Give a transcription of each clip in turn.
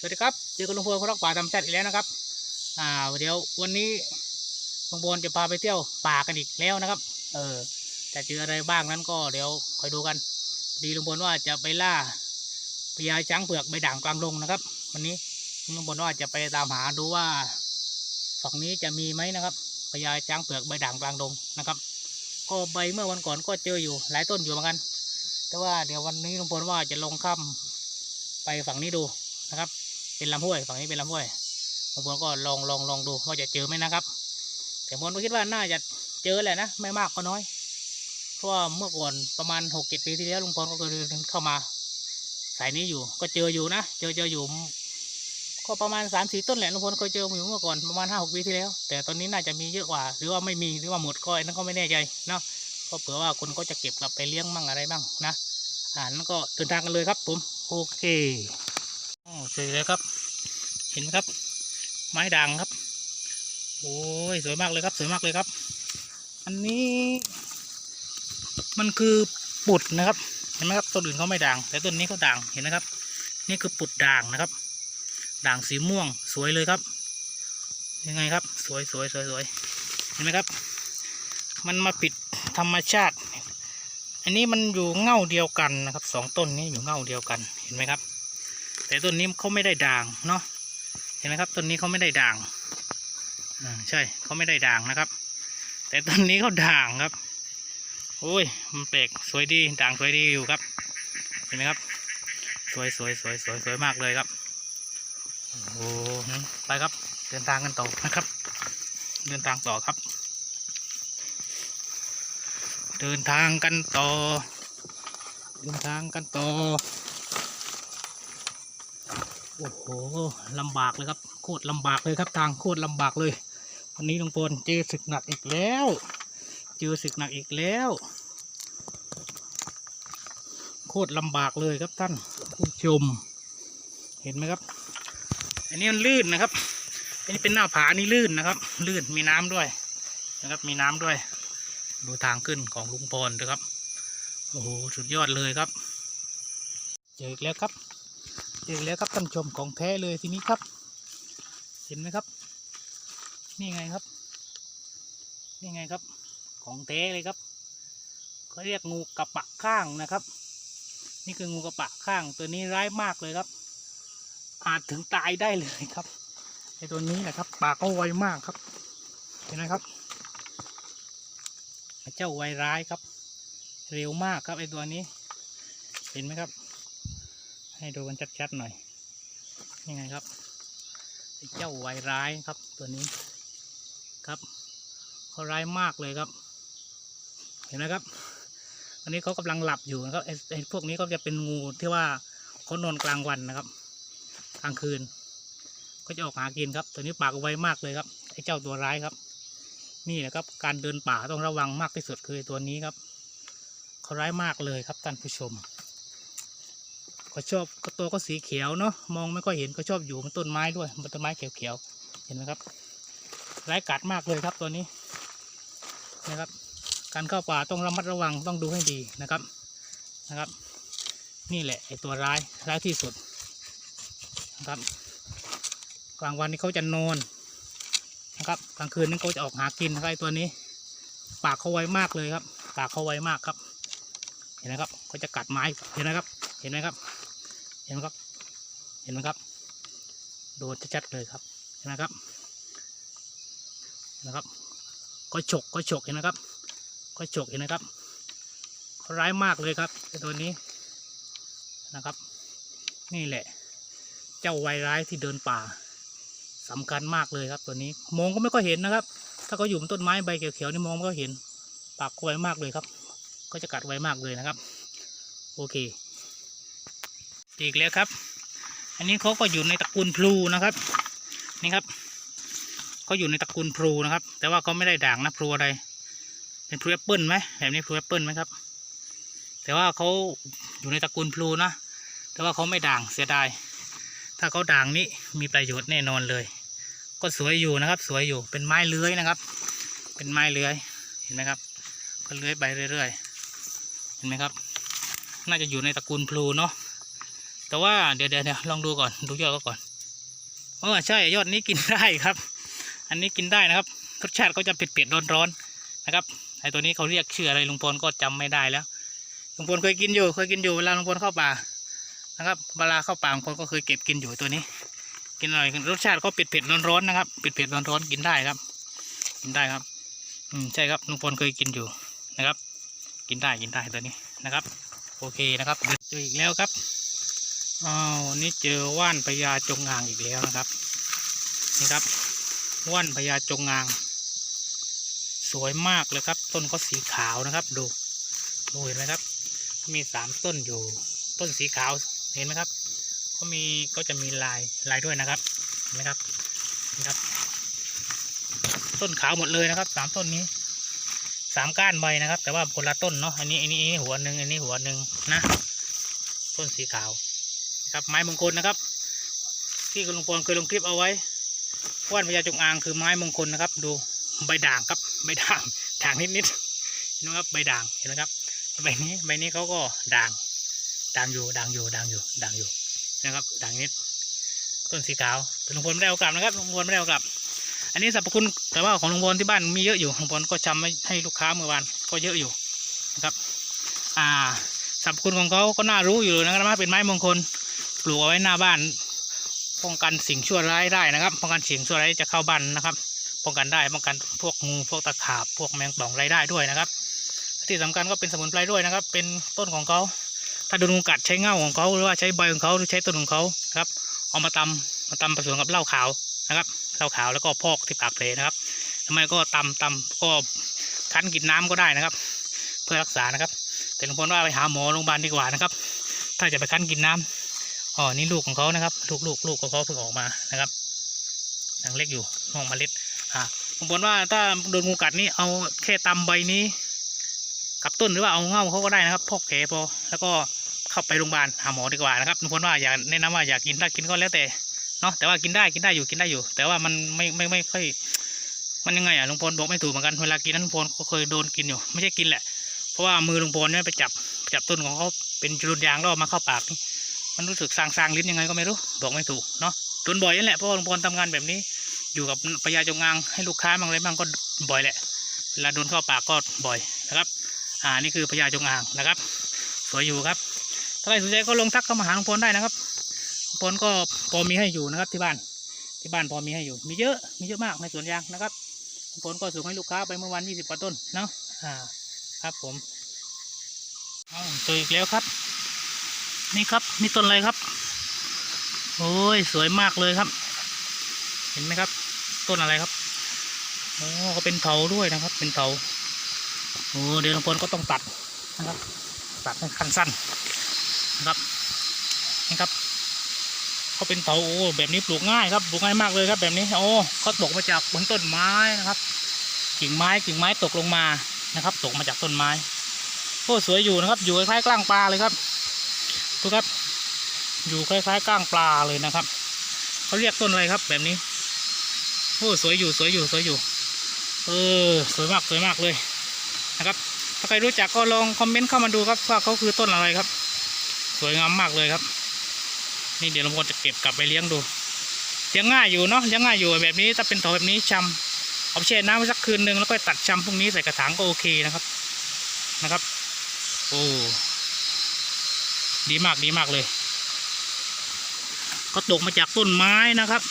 สวัสดีครับ เจอกับลุงพลคนรักป่าธรรมชาติอีกแล้วนะครับ อ่า เดี๋ยววันนี้ลุงพลจะพาไปเที่ยวป่ากันอีกแล้วนะครับ เออ จะเจออะไรบ้างนั้นก็เดี๋ยวคอยดูกัน ดีลุงพลว่าจะไปล่าพญาช้างเผือกใบด่างกลางดงนะครับ วันนี้ลุงพลว่าจะไปตามหาดูว่า ฝั่งนี้จะมีไหมนะครับพญาช้างเผือกใบด่างกลางดงนะครับ ก็ใบเมื่อวันก่อนก็เจออยู่หลายต้นอยู่เหมือนกัน แต่ว่าเดี๋ยววันนี้ลุงพลว่าจะลงค่ำไปฝั่งนี้ดูนะครับ เป็นลำห้วยฝั่งนี้เป็นลำห้วยลุงพลก็ลองลองลองดูว่าจะเจอไหมนะครับ แต่ผมก็คิดว่าน่าจะเจอแหละนะไม่มากก็น้อยเพราะว่าเมื่อก่อนประมาณหกเจ็ดปีที่แล้วลุงพลก็เคยเข้ามา สายนี้อยู่ก็เจออยู่นะเจอเจออยู่ก็ประมาณสามสี่ต้นแหละลุงพลเคยเจออยู่เมื่อก่อนประมาณห้าหกปีที่แล้ว แต่ตอนนี้น่าจะมีเยอะกว่า หรือว่าไม่มีหรือว่าหมดก็อันนั้นก็ไม่แน่ใจเนาะก็เผื่อว่าคนก็จะเก็บกลับไปเลี้ยงมั่งอะไรมั่งนะอ่านั้นก็เดินทางกันเลยครับผมโอเค เจอแล้วครับ เห็นไหมครับ ไม้ด่างครับ โอ้ยสวยมากเลยครับ สวยมากเลยครับ อันนี้ มันคือปุดนะครับ เห็นไหมครับต้นอื่นเขาไม่ด่าง แต่ต้นนี้เขาด่าง เห็นไหมครับ นี่คือปุดด่างนะครับ ด่างสีม่วง สวยเลยครับ ยังไงครับ สวยสวยสวยสวยเห็นไหมครับ มันมาปิดธรรมชาติ อันนี้มันอยู่เง่าเดียวกันนะครับ สองต้นนี้อยู่เง่าเดียวกัน เห็นไหมครับ แต่ต้นนี้เขาไม่ได้ด่างเนาะเห็นไหมครับต้นนี้เขาไม่ได้ด่างอ่าใช่เขาไม่ได้ด่างนะครับ แต่ต้นนี้เขาด่างครับโอ้ยมันแปลกสวยดีด่างสวยดีอยู่ครับ เห็นไหมครับ สวยสวยสวยสวยสวยมากเลยครับโอ้โหไปครับเดินทางกันต่อนะครับ เดินทางต่อครับ เดินทางกันต่อ เดินทางกันต่อ โอ้โหลำบากเลยครับ โคตรลำบากเลยครับทางโคตรลำบากเลย วันนี้ลุงพลเจอศึกหนักอีกแล้ว เจอศึกหนักอีกแล้ว โคตรลำบากเลยครับท่านผู้ชม เห็นไหมครับ อันนี้มันลื่นนะครับ อันนี้เป็นหน้าผานี่ลื่นนะครับ ลื่นมีน้ำด้วยนะครับ มีน้ำด้วย ดูทางขึ้นของลุงพรนะครับ โอ้โห สุดยอดเลยครับ เจออีกแล้วครับ เจออีกแล้วครับท่านชมของแท้เลยทีนี้ครับ เห็นไหมครับ นี่ไงครับ นี่ไงครับ ของแท้เลยครับเขาเรียกงูกระปะข้างนะครับ นี่คืองูกระปะข้าง ตัวนี้ร้ายมากเลยครับ อาจถึงตายได้เลยครับไอตัวนี้นะครับ ปากเขาไวมากครับ เห็นไหมครับเจ้าไวร้ายครับ เร็วมากครับไอตัวนี้ เห็นไหมครับ ให้ดูกันชัดๆหน่อยยังไงครับเจ้าไวร้ายครับตัวนี้ครับเขาร้ายมากเลยครับ เห็นไหมครับ อันนี้เขากำลังหลับอยู่นะครับไอไอพวกนี้ก็จะเป็นงูที่ว่าเขานอนกลางวันนะครับกลางคืน ก็จะออกหากินครับ ตัวนี้ปากไวมากเลยครับไอเจ้าตัวร้ายครับ นี่แหละครับ การเดินป่าต้องระวังมากที่สุดคือตัวนี้ครับเขาร้ายมากเลยครับท่านผู้ชม เขาชอบตัวก็สีเขียวเนาะมองไม่ค่อยเห็นเขาชอบอยู่บนต้นไม้ด้วยบนต้นไม้เขียวๆเห็นไหมครับร้ายกาจมากเลยครับตัวนี้นะครับ การเข้าป่าต้องระมัดระวังต้องดูให้ดีนะครับนะครับ นี่แหละไอตัวร้ายร้ายที่สุดนะครับกลางวันนี้เขาจะนอนนะครับกลางคืนนั้นเขาจะออกหากินนะครับไอ้ตัวนี้ ปากเขาไวมากเลยครับ ปากเขาไวมากครับ เห็นไหมครับเขาจะกัดไม้เห็นไหมครับ เห็นไหมครับ เห็นไหมครับ เห็นไหมครับ โดดชัดๆเลยครับ เห็นไหมครับเห็นไหมครับ ก็ฉกก็ฉกเห็นไหมครับ ก็ฉกเห็นไหมครับเขาร้ายมากเลยครับตัวนี้นะครับ นี่แหละ เจ้าไวร้ายที่เดินป่าสำคัญมากเลยครับตัวนี้ มองก็ไม่ก็เห็นนะครับ ถ้าเขาอยู่บนต้นไม้ใบเขียวๆนี่มองก็เห็น ปากไวมากเลยครับ ก็จะกัดไวมากเลยนะครับ โอเค อีกแล้วครับ อันนี้เขาก็อยู่ในตระกูลพลูนะครับ นี่ครับเขาอยู่ในตระกูลพลูนะครับ แต่ว่าเขาไม่ได้ด่างนะพลูอะไร เป็นพลูแอปเปิลไหมแบบนี้พลูแอปเปิลไหมครับ แต่ว่าเขาอยู่ในตระกูลพลูนะ แต่ว่าเขาไม่ด่างเสียดาย ถ้าเขาด่างนี้มีประโยชน์แน่นอนเลย ก็สวยอยู่นะครับ สวยอยู่ เป็นไม้เลื้อยนะครับ เป็นไม้เลื้อย เห็นไหมครับ ก็เลื้อยไปเรื่อยๆ เห็นไหมครับ น่าจะอยู่ในตระกูลพลูเนาะ แต่ว่าเดี๋ยวเดี๋ยวเดี๋ยวลองดูก่อนดูยอดก็ก่อนเออใช่ยอดนี้กินได้ครับ อันนี้กินได้นะครับรสชาติก็จะเผ็ดๆร้อนๆนะครับไอตัวนี้เขาเรียกชื่ออะไรลุงพลก็จำไม่ได้แล้วลุงพลเคยกินอยู่เคยกินอยู่เวลาลุงพลเข้าป่านะครับเวลาเข้าป่าลุงพลก็เคยเก็บกินอยู่ตัวนี้ กินอร่อยรสชาติก็เผ็ดๆร้อนๆนะครับเผ็ดๆร้อนๆกินได้ครับ กินได้ครับ อืมใช่ครับลุงพลเคยกินอยู่นะครับ กินได้กินได้ตัวนี้นะครับ โอเคนะครับเจออีกแล้วครับ อ้าวนี่เจอว่านพญาจงอางอีกแล้วนะครับ นี่ครับ ว่านพญาจงอาง สวยมากเลยครับ ต้นก็สีขาวนะครับ ดูดูเห็นไหมครับ มีสามต้นอยู่ ต้นสีขาวเห็นไหมครับก็มีก็จะมีลายลายด้วยนะครับเห็นไหมครับนี่ครับ ต้นขาวหมดเลยนะครับสามต้นนี้สามก้านใบนะครับ แต่ว่าคนละต้นเนาะอันนี้อันนี้หัวหนึ่งอันนี้หัวหนึ่งนะ ต้นสีขาว ครับไม้มงคลนะครับ ที่คุณลุงพลเคยลงคลิปเอาไว้ว่านพญาจงอางคือไม้มงคลนะครับ ดูใบด่างครับใบด่างด่างนิดๆเห็นไหมครับใบด่างเห็นไหมครับใบนี้ใบนี้เขาก็ด่างด่างอยู่ด่างอยู่ด่างอยู่ด่างอยู่นะครับด่างนิดต้นสีขาวแต่ลุงพลไม่ได้เอากลับนะครับลุงพลไม่ได้เอากลับ อันนี้สรรพคุณแต่ว่าของลุงพลที่บ้านมีเยอะอยู่ลุงพลก็จำให้ให้ลูกค้าเมื่อวานก็เยอะอยู่นะครับ อ่าสรรพคุณของเขาก็น่ารู้อยู่นะครับเป็นไม้มงคล ลูกเอาไว้หน้าบ้าน ป้องกันสิ่งชั่วร้ายได้นะครับ ป้องกันสิ่งชั่วร้ายจะเข้าบ้านนะครับ ป้องกันได้ป้องกันพวกงูพวกตะขาบพวกแมงป่องไรได้ด้วยนะครับที่สำคัญก็เป็นสมุนไพรด้วยนะครับ เป็นต้นของเขาถ้าโดนงูกัดใช้เง่าของเขาหรือว่าใช้ใบของเขาหรือใช้ต้นของเขาครับเอามาตำมาตำผสมกับเหล้าขาวนะครับเหล้าขาวแล้วก็พอกที่ปากเพลนะครับทำไมก็ตำตำก็คั้นกินน้ำก็ได้นะครับ เพื่อรักษานะครับ แต่หลวงพ่อว่าไปหาหมอโรงพยาบาลดีกว่านะครับ ถ้าจะไปคั้นกินน้ำ อ๋อนี่ลูกของเขานะครับลูกลูกลูกของเขาเพิ่งออกมานะครับยังเล็กอยู่น้องเมล็ดอ่าหลวงพ่อว่าถ้าโดนงูกัดนี่เอาแค่ตำใบนี้ กับต้นหรือว่าเอาเง่าเขาก็ได้นะครับพอกแผลพอแล้วก็เข้าไปโรงพยาบาลหาหมอดีกว่านะครับหลวงพ่อว่าอย่าแนะนำว่าอยากกินถ้ากินก็แล้วแต่เนาะแต่ว่ากินได้กินได้อยู่กินได้อยู่ แต่ว่ามันไม่ไม่ไม่ค่อยมันยังไงอะลุงพลบอกไม่ถูกเหมือนกันเวลากินนั้นลุงพลก็เคยโดนกินอยู่ไม่ใช่กินแหละเพราะว่ามือลุงพลเนี่ยไปจับจับต้นของเขาเป็นจุดยางล้วเอมาเข้าปากนี่ มันรู้สึกซางซางลิ้นยังไงก็ไม่รู้ บอกไม่ถูกเนาะโดนบ่อยนั่นแหละเพราะว่าลุงพลทำงานแบบนี้ อยู่กับพญาจงอางให้ลูกค้าบางอะไรบ้างก็บ่อยแหละเวลาโดนเข้าปากก็บ่อยนะครับ อ่านี่คือพญาจงอางนะครับ สวยอยู่ครับถ้าใครสนใจก็ลงทักเข้ามาหาลุงพลได้นะครับผลก็พอมีให้อยู่นะครับที่บ้านที่บ้านพอมีให้อยู่ มีเยอะมีเยอะมากในสวนยางนะครับผลก็ส่งให้ลูกค้าไปเมื่อวันยี่สิบกว่าต้นเนาะอ่าครับผมเอาเจออีกแล้วครับ นี่ครับนี่ต้นอะไรครับ โอ้ยสวยมากเลยครับ เห็นไหมครับ ต้นอะไรครับโอ้ก็เป็นเถาด้วยนะครับ เป็นเถาโอ้เดี๋ยวหลวงพลก็ต้องตัดนะครับ ตัดให้ขั้นสั้นนะครับนี่ครับเขาเป็นเถาโอ้แบบนี้ปลูกง่ายครับปลูกง่ายมากเลยครับ แบบนี้โอ้เขาตกมาจากบนต้นไม้นะครับ กิ่งไม้กิ่งไม้ตกลงมานะครับ ตกมาจากต้นไม้โอ้สวยอยู่นะครับ อยู่คล้ายๆกล้างปลาเลยครับ ดูครับ อยู่คล้ายๆก้างปลาเลยนะครับเขาเรียกต้นอะไรครับ แบบนี้โอ้สวยอยู่สวยอยู่สวยอยู่ เออ สวยมากสวยมากเลยนะครับ ถ้าใครรู้จักก็ลองคอมเมนต์เข้ามาดูครับว่าเขาคือต้นอะไรครับ สวยงามมากเลยครับ นี่เดี๋ยวหลวงพ่อจะเก็บกลับไปเลี้ยงดูเลี้ยงง่ายอยู่เนาะเลี้ยงง่ายอยู่แบบนี้ถ้าเป็นเถาแบบนี้ชำเอาแช่น้ำไว้สักคืนหนึ่งแล้วก็ตัดชำพรุ่งนี้ใส่กระถางก็โอเคนะครับนะครับ โอ้ ดีมากดีมากเลยก็ตกมาจากต้นไม้นะครับ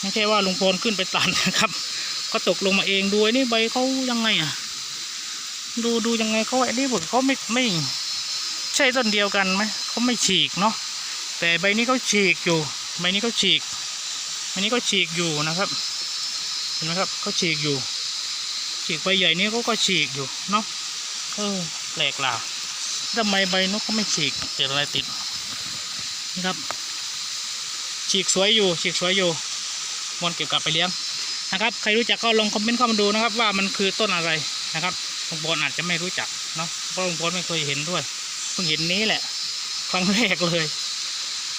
ไม่ใช่ว่าลุงพลขึ้นไปตัดนะครับก็ตกลงมาเองดูไอ้นี่ใบเขายังไงอะ ดูดูยังไงเขาไอ้นี่ผลเขาไม่ไม่ ใช่ต้นเดียวกันไหมเขาไม่ฉีกเนาะแต่ใบนี้เขาฉีกอยู่ ใบนี้เขาฉีกใบนี้เขาฉีกอยู่นะครับ เห็นไหมครับเขาฉีกอยู่ฉีกใบใหญ่นี้เขาก็ฉีกอยู่เนาะเออแปลกล่ะ ทำไมใบนกเขาไม่ฉีกเกิดอะไรติดนี่ครับ ฉีกสวยอยู่ ฉีกสวยอยู่มวนเก็บกลับไปเลี้ยงนะครับ ใครรู้จักก็ลองคอมเมนต์เข้ามาดูนะครับ ว่ามันคือต้นอะไรนะครับลุงพลอาจจะไม่รู้จักเนาะเพราะลุงพลไม่เคยเห็นด้วยเพิ่งเห็นนี้แหละ ครั้งแรกเลย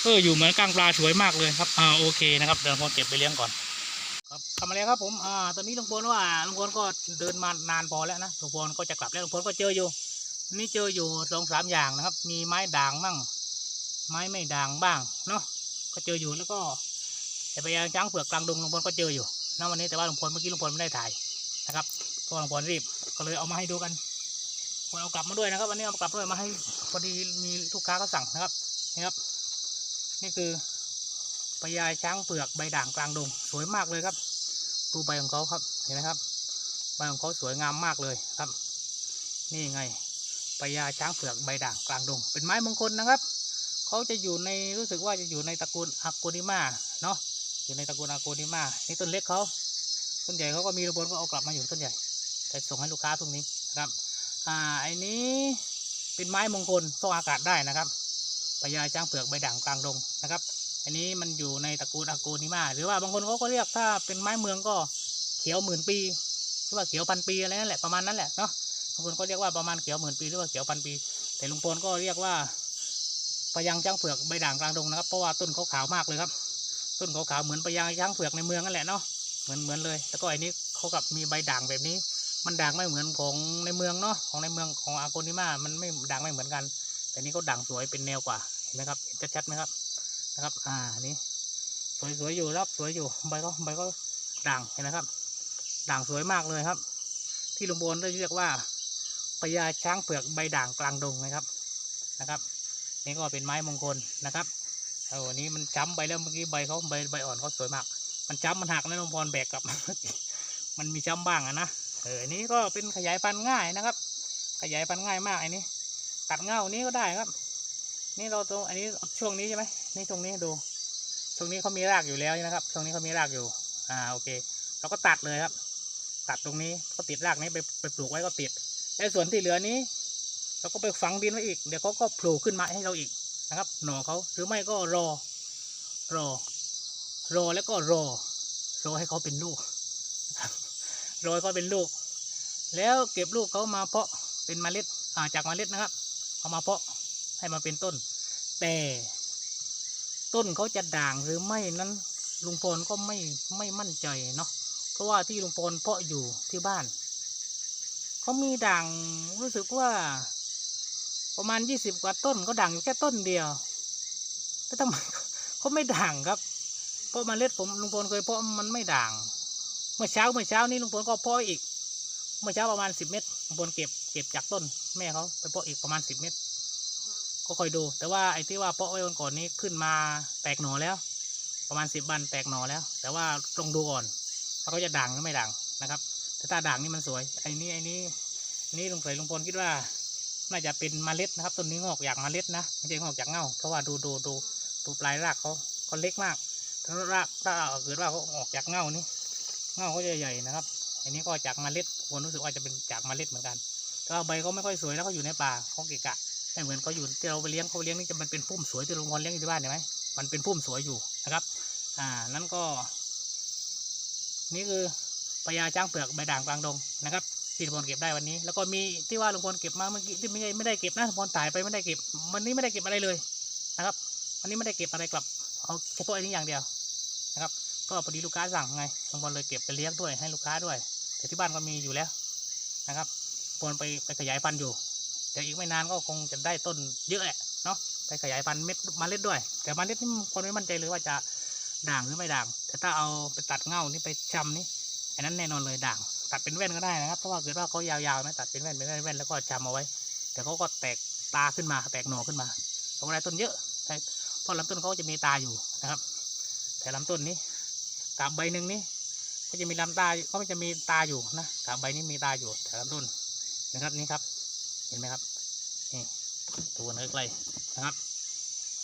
เอออยู่เหมือนกลางปลาสวยมากเลยครับอ่าโอเคนะครับเดี๋ยวผมเก็บไปเลี้ยงก่อนครับทำมาแล้วครับผมอ่าตอนนี้ลุงพลว่าลุงพลก็เดินมานานพอแล้วนะลุงพลก็จะกลับแล้วลุงพลก็เจออยู่ นนี้เจออยู่สองสามอย่างนะครับ มีไม้ด่างมั่งไม้ไม่ด่างบ้างเนาะก็เจออยู่แล้วก็ไอ้พญาช้างเผือกกลางดงลุงพลก็เจออยู่นะวันนี้แต่ว่าลุงพลเมื่อกี้ลุงพลไม่ได้ถ่ายนะครับเพราะลุงพลรีบก็เลยเอามาให้ดูกันคนเอากลับมาด้วยนะครับวันนี้เอากลับด้วยมาให้พอดีมีลูกค้าเขาสั่งนะครับนี่ครับ นี่คือพญาช้างเผือกใบด่างกลางดง สวยมากเลยครับ ดูใบของเขาครับเห็นไหมครับใบของเขาสวยงามมากเลยครับ นี่ไง พญาช้างเผือกใบด่างกลางดง เป็นไม้มงคลนะครับ เขาจะอยู่ในรู้สึกว่าจะอยู่ในตระกูลอาโกนิมาเนาะอยู่ในตระกูลอาโกนิมานี่ต้นเล็กเขาต้นใหญ่เขาก็มีระบนก็เอากลับมาอยู่ต้นใหญ่แต่ส่งให้ลูกค้าตรงนี้นะครับอ่าไอ้นี้เป็นไม้มงคลฟอกอากาศได้นะครับพญาช้างเผือกใบด่างกลางดงนะครับ อันนี้มันอยู่ในตระกูลอาโกนิมาหรือว่าบางคนเขาก็เรียกถ้าเป็นไม้เมืองก็เขียวหมื่นปีหรือว่าเขียวพันปีอะไรนั่นแหละประมาณนั้นแหละเนาะ บางคนก็เรียกว่าประมาณเขียวหมื่นปีหรือว่าเขียวพันปี แต่ลุงพลก็เรียกว่าพญางช้างเผือกใบด่างกลางดงนะครับเพราะว่าต้นเขาขาวมากเลยครับ ต้นเขาขาวเหมือนพญางช้างเผือกในเมืองนั่นแหละเนาะเหมือนเหมือนเลยแล้วก็อันนี้เขากับมีใบด่างแบบนี้ มันด่างไม่เหมือนของในเมืองเนาะของในเมืองของอาโกนิมามันไม่ด่างไม่เหมือนกัน แต่นี้เขาด่างสวยเป็นแนวกว่าเห็นไหมครับชัดๆไหมครับนะครับ อ่านี้สวยสวยอยู่รับสวยอยู่ใบก็ใบก็ด่างเห็นไหมครับ ด่างสวยมากเลยครับ ที่ลุงพลได้เรียกว่า ญาช้างเผือกใบด่างกลางดงนะครับนะครับ นี่ก็เป็นไม้มงคลนะครับเอาวันนี้มันจ้ำใบแล้วเมื่อกี้ใบเขาใบใบอ่อนเขาสวยมาก มันจ้ำมันหักนะลุงพลแบกกลับ มันมีจ้ำบ้างอะนะเอออันนี้ก็เป็นขยายพันธุ์ง่ายนะครับ ขยายพันธุ์ง่ายมากอันนี้ตัดเงานี้ก็ได้ครับ นี่เราตรงอันนี้ช่วงนี้ใช่ไหมนี่ช่วงนี้ดู ช่วงนี้เขามีรากอยู่แล้วนะครับ ช่วงนี้เขามีรากอยู่อ่าโอเค เราก็ตัดเลยครับ ตัดตรงนี้ก็ติดรากนี้ไปไปปลูกไว้ก็ติด แล้ส่วนที่เหลือนี้เราก็ไปฝังดินไว้อีก เดี๋ยวเขาก็โผล่ขึ้นมาให้เราอีกนะครับ หน่อเขาหรือไม่ก็รอ รอ รอแล้วก็รอ รอให้เขาเป็นลูกรอให้เขาเป็นลูก แล้วเก็บลูกเขามาเพาะเป็นเมล็ดอ่าจากเมล็ดนะครับ เอามาเพาะให้มาเป็นต้น แต่ต้นเขาจะด่างหรือไม่นั้นลุงพลก็ไม่ไม่มั่นใจเนาะเพราะว่าที่ลุงพลเพาะอยู่ที่บ้าน เขามีด่างรู้สึกว่า ประมาณยี่สิบกว่าต้นก็ด่างอยู่แค่ต้นเดียวแล้วทำไมเขาไม่ด่างครับ เพราะเล็ดผมลุงพลเคยเพาะมันไม่ด่าง เมื่อเช้าเมื่อเช้านี้ลุงพลก็เพาะอีก เมื่อเช้าประมาณสิบเม็ดลุงพลเก็บเก็บจากต้น แม่เขาไปเพาะอีกประมาณสิบเม็ดก็คอยดู แต่ว่าไอ้ที่ว่าเพาะไว้วันก่อนนี้ขึ้นมาแตกหน่อแล้ว ประมาณสิบวันแตกหน่อแล้ว แต่ว่าต้องดูก่อนว่าเขาจะด่างหรือไม่ด่างนะครับ ต่ถ้าด่างนี่มันสวยไอ้นี่ไอ้นี่นี่ลุงใส่ลุงพลคิดว่า น่าจะเป็นเมล็ดนะครับต้นนี้งอกจากเมล็ดนะไม่ใช่งอกจากเง่าเพราะว่าดูดูดูดูปลายรากเขาเขาเล็กมากถ้ารากถ้าเกิดว่าเขาออกจากเง่านี่เง่าเขาจะใหญ่นะครับ อันนี้ก็จากเมล็ดผมรู้สึกว่าจะเป็นจากเมล็ดเหมือนกันแต่ว่าใบเขาไม่ค่อยสวยแล้วเขาอยู่ในป่าเขาเกะกะไม่เหมือนเขาอยู่ที่เราไปเลี้ยงเขาเลี้ยงนี่จะมันเป็นพุ่มสวยที่ลุงพลเลี้ยงอยู่ที่บ้านเห็นไหมมันเป็นพุ่มสวยอยู่นะครับ อ่า นั่นก็ นี่คือ พญาช้างเผือกใบด่างกลางดงนะครับที่ลุงพลเก็บได้วันนี้ แล้วก็มีที่ว่าลุงพลเก็บมาเมื่อกี้ที่ไม่ใช่ไม่ได้เก็บนะลุงพลถ่ายไปไม่ได้เก็บวันนี้ไม่ได้เก็บอะไรเลยนะครับวันนี้ไม่ได้เก็บอะไรกลับเอาเฉพาะอันนี้อย่างเดียวนะครับก็พอดีลูกค้าสั่งไงลุงพลเลยเก็บไปเลี้ยงด้วยให้ลูกค้าด้วย แต่ที่บ้านก็มีอยู่แล้วนะครับลุงพลไปไปขยายพันธุ์อยู่เดี๋ยวอีกไม่นานก็คงจะได้ต้นเยอะแหละเนาะไปขยายพันธุ์เม็ดมาเล็ดด้วย แต่เมล็ดนี่คนไม่มั่นใจเลยว่าจะด่างหรือไม่ด่าง แต่ถ้าเอาไปตัดเง่านี่ไปชำนี่ อันนั้นแน่นอนเลยด่าง ตัดเป็นแว่นก็ได้นะครับเพราะว่าเกิดว่าเขายาวๆนะตัดเป็นแว่นเป็นแว่นแว่นแล้วก็ชำเอาไว้เดี๋ยวเขาก็แตกตาขึ้นมาแตกหน่อขึ้นมาเขาก็ได้ต้นเยอะเพราะลำต้นเขาจะมีตาอยู่นะครับ แต่ลำต้นนี้กาบใบหนึ่งนี่ก็จะมีลำตาเขาจะมีตาอยู่นะกาบใบนี้มีตาอยู่แต่ลำต้นนะครับนี่ครับ เห็นไหมครับนี่ตัวเนื้อใกลนะครับ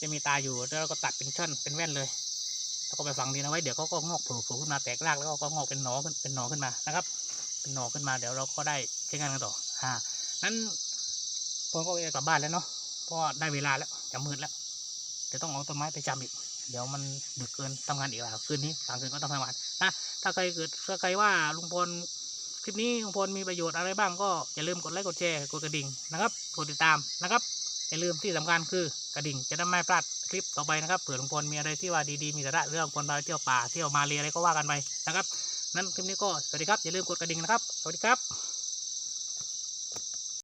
จะมีตาอยู่แล้วเราก็ตัดเป็นช่อนเป็นแว่นเลย แล้วก็ไปฝังดินเอาไว้เดี๋ยวเขาก็งอกโผล่โผล่ขึ้นมาแตกรากแล้วก็งอกเป็นหนอขึ้นเป็นหนอขึ้นมานะครับ เป็นหนอขึ้นมาเดี๋ยวเราก็ได้ใช้งานกันต่ออ่านั้นผมก็จะกลับบ้านแล้วเนาะเพราะได้เวลาแล้วจะมืดแล้วเดี๋ยวต้องเอาต้นไม้ไปจำอีกเดี๋ยวมันดึกเกินทำงานอีกแล้วคืนนี้กลางคืนก็ต้องทำงานนะถ้าใครเกิดถ้าใครว่าลุงพลคลิปนี้ลุงพลมีประโยชน์อะไรบ้างก็อย่าลืมกดไลค์กดแชร์กดกระดิ่งนะครับกดติดตามนะครับ อย่าลืมที่สำคัญคือกระดิ่งจะได้ไม่พลาดคลิปต่อไปนะครับเผื่อลุงพลมีอะไรที่ว่าดีๆมีสาระเรื่องคนพาเที่ยวป่าเที่ยวมาเลอะไรก็ว่ากันไปนะครับนั้นคลิปนี้ก็สวัสดีครับอย่าลืมกดกระดิ่งนะครับสวัสดีครับ